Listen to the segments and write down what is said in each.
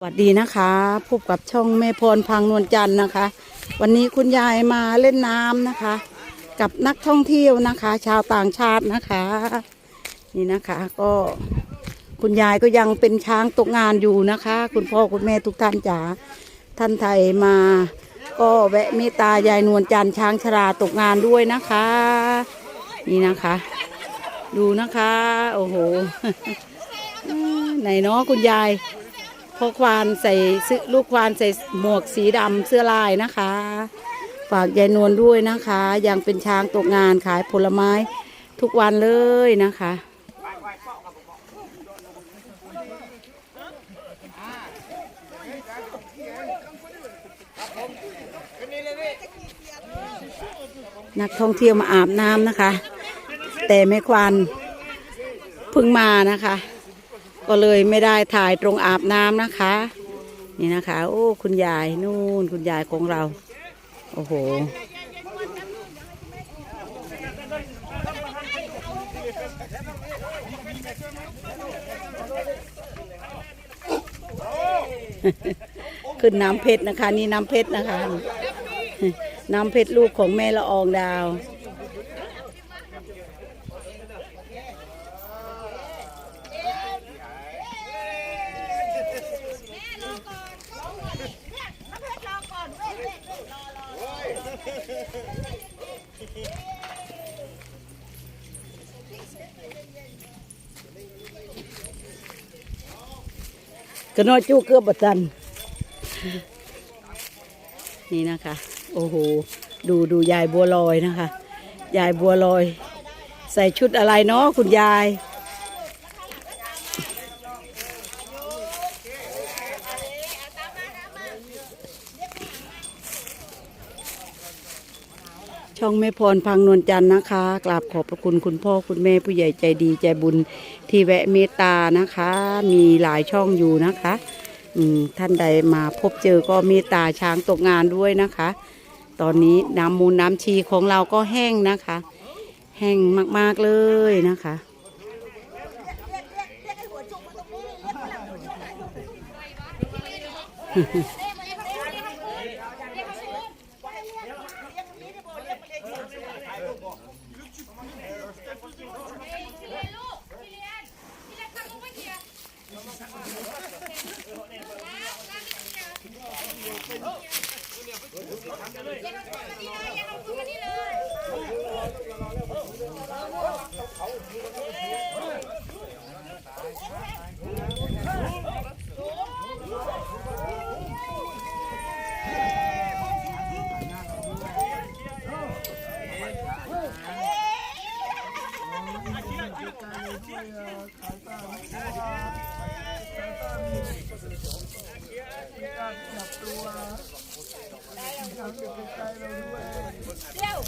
สวัสดีนะคะพบกับช่องแม่พรพังนวลจันทร์นะคะ วันนี้คุณยายมาเล่นน้ำนะคะ กับนักท่องเที่ยวนะคะ ชาวต่างชาตินะคะ นี่นะคะก็คุณยายก็ยังเป็นช้างตกงานอยู่นะคะ คุณพ่อคุณแม่ทุกท่านจ๋าท่านไทยมาก็แวะเมตตายายนวลจันทร์ช้างชราตกงานด้วยนะคะ นี่นะคะ ดูนะคะ โอ้โหไหนเนาะคุณยาย พ่อควานใส่เสื้อลูกควานใส่หมวกสีดำเสื้อลายนะคะ ฝากยายนวลด้วยนะคะ ยังเป็นช้างตกงานขายผลไม้ทุกวันเลยนะคะ นักท่องเที่ยวมาอาบน้ำนะคะ แต่แม่ควานเพิ่งมานะคะ ก็เลยไม่ได้ถ่ายตรงอาบน้ำนะคะ นี่นะคะ โอ้คุณยายนู่นคุณยายของเรา โอ้โหขึ้นน้ำเพชรนะคะ นี่น้ำเพชรนะคะ น้ำเพชรลูกของแม่ละอองดาว ก็น้อยจู้เกือบบัตัน นี่นะคะ โอ้โห ดูดูยายบัวลอยนะคะ ยายบัวลอย ใส่ชุดอะไรเนาะคุณยาย ช่องแม่พรพังนวลจันทร์นะคะ กราบขอบพระคุณคุณพ่อคุณแม่ผู้ใหญ่ใจดีใจบุญที่แวะเมตตานะคะ มีหลายช่องอยู่นะคะท่านใดมาพบเจอก็เมตตาช้างตกงานด้วยนะคะ ตอนนี้น้ำมูลน้ำชีของเราก็แห้งนะคะ แห้งมากๆเลยนะคะ Zo.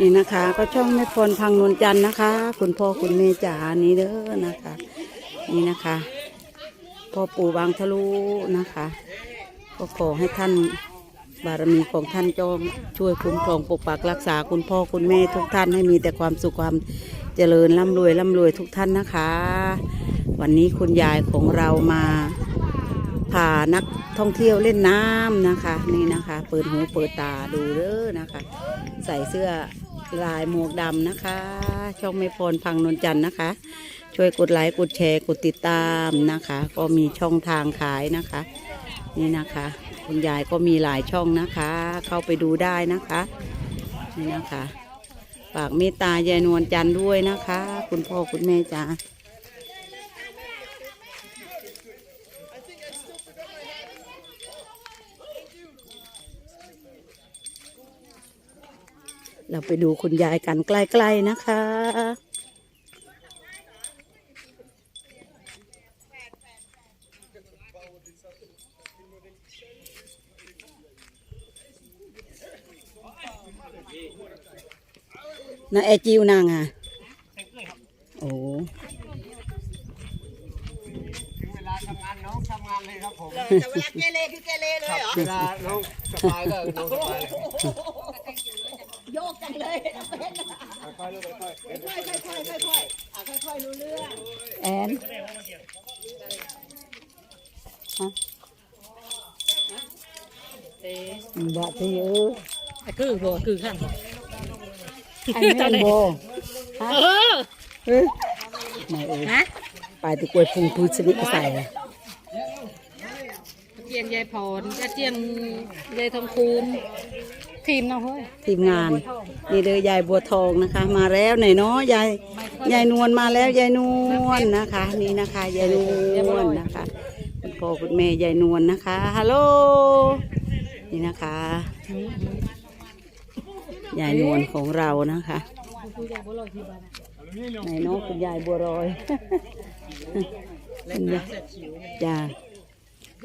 นี่นะคะ ก็ช่องแม่พรพังนวลจันทร์นะคะ คุณพ่อคุณแม่จ๋านี่เด้อนะคะ นี่นะคะพ่อปู่บางทะลุนะคะ ก็ขอให้ท่านบารมีของท่านจอมช่วยคุ้มครองปกปักรักษาคุณพ่อคุณแม่ทุกท่านให้มีแต่ความสุขความเจริญร่ำรวยร่ำรวยทุกท่านนะคะ วันนี้คุณยายของเรามาพานักท่องเที่ยวเล่นน้ำนะคะ นี่นะคะ เปิดหูเปิดตาดูเด้อนะคะ ใส่เสื้อ ลายหมวกดำนะคะ ช่องไม่พรพังนนจันนะคะ ช่วยกดไลค์กดแชร์กดติดตามนะคะ ก็มีช่องทางขายนะคะ นี่นะคะ คุณยายก็มีหลายช่องนะคะ เข้าไปดูได้นะคะ นี่นะคะฝากเมตตายายนวลจันด้วยนะคะ คุณพ่อคุณแม่จ้า เราไปดูคุณยายกันใกล้ๆนะคะนะแอร์จิวนางอะ โอ้ถึงเวลาทำงานน้องทำงานเลยครับผมแต่เวลาเกเรคือเกเรเลยเหรอ เวลาน้องสบายก็น้องสบายเลยโยกจังเลยเป็นค่อยๆลูกค่อยค่อยๆค่อยๆค่อยๆอะค่อยๆรู้เรื่องแอนฮะบาดที่เออคือบ่คือข้างไอ้แม่นโบฮะเออเฮ้ยไหนเอ้ยฮะไปตะกวยพุงพูดสนิทใส่อะอาเจียงยายพรอาเจียงยายทองคูณ ทีมเนาะเฮ้ยทีมงาน นี่เลยยายบัวทองนะคะ มาแล้วไหนเนาะยายยายนวลมาแล้วยายนวลนะคะ นี่นะคะยายนวลนะคะคุณพ่อคุณแม่ยายนวลนะคะฮัลโหลนี่นะคะยายนวลของเรานะคะไหนเนาะคุณยายบัวรอยคุณยายจ้า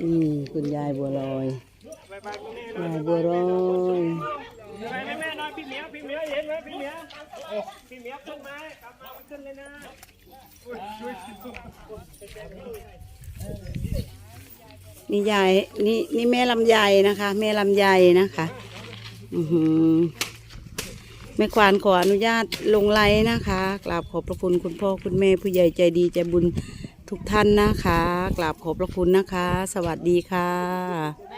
อืมคุณยายบัวลอยยายบัวร พี่เหมียวขึ้นมากลับมาขึ้นเลยนะนี่ยายนี่นี่แม่ลำไยนะคะ แม่ลำไยนะคะอือหือแม่ควานขออนุญาตลงไลน์นะคะกราบขอบพระคุณคุณพ่อคุณแม่ผู้ใหญ่ใจดีใจบุญทุกท่านนะคะกราบขอบพระคุณนะคะ สวัสดีค่ะ